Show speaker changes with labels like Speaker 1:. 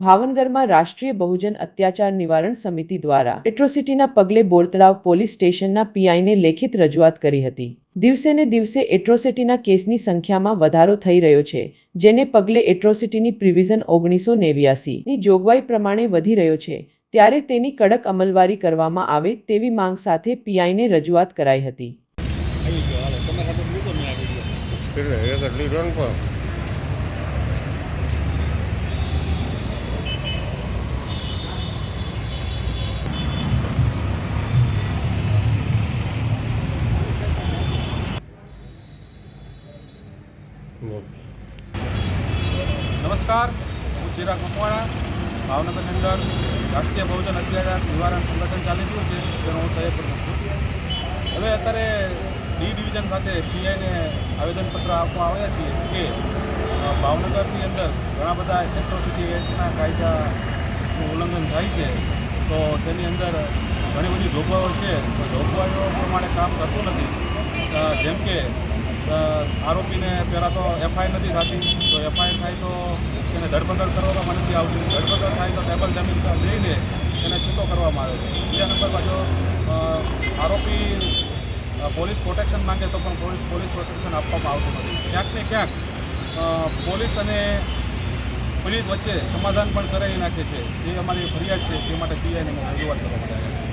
Speaker 1: ભાવનગરમાં રાષ્ટ્રીય બહુજન અત્યાચાર નિવારણ સમિતિ દ્વારા એટ્રોસિટીના પગલે બોરતળાવ પોલીસ સ્ટેશનના પીઆઈને લેખિત રજૂઆત કરી હતી. દિવસે ને દિવસે એટ્રોસિટીના કેસની સંખ્યામાં વધારો થઈ રહ્યો છે જેને પગલે એટ્રોસિટીની પ્રિવિઝન ઓગણીસો નેવ્યાસીની જોગવાઈ પ્રમાણે વધી રહ્યો છે ત્યારે તેની કડક અમલવારી કરવામાં આવે તેવી માંગ સાથે પીઆઈને રજૂઆત કરાઈ હતી
Speaker 2: આવી ગયો હાલો તમે સાથે લીધો મેં આવી ગયો
Speaker 3: એટલે એક જ લીધો ને પણ
Speaker 2: નમસ્કાર, હું ચિરાગ મકવાણા ભાવનગરની અંદર રાષ્ટ્રીય બહુજન અત્યાચાર નિવારણ સંગઠન ચાલી રહ્યું છે, જેનો હું સહયોગ કરું છું. હવે અત્યારે ડી ડિવિઝન ખાતે પીઆઈને આવેદનપત્ર આપવા આવ્યા છીએ કે ભાવનગરની અંદર ઘણા બધા એટ્રોસિટી એક્ટના કાયદાનું ઉલ્લંઘન થાય છે, તો તેની અંદર ઘણી બધી જોગવાઈઓ છે, તો જોગવાઈઓ પ્રમાણે કામ કરતું નથી. જેમ કે આરોપીને પહેલાં તો એફઆઈઆર નથી થતી. તો એફઆઈઆર થાય તો એને ધરપકડ કરવામાં નથી આવતી. ધરપકડ થાય તો ટેબલ જમીન લઈને એને છૂટો કરવામાં આવે છે. બીજા નંબર બાજુ આરોપી પોલીસ પ્રોટેક્શન માંગે તો પણ પોલીસ પોલીસ પ્રોટેક્શન આપવામાં આવતું નથી. ક્યાંક ને ક્યાંક પોલીસ અને પોલીસ વચ્ચે સમાધાન પણ કરાવી નાખે છે. જે અમારી ફરિયાદ છે. તે માટે પીઆઈને રજૂઆત કરવા માટે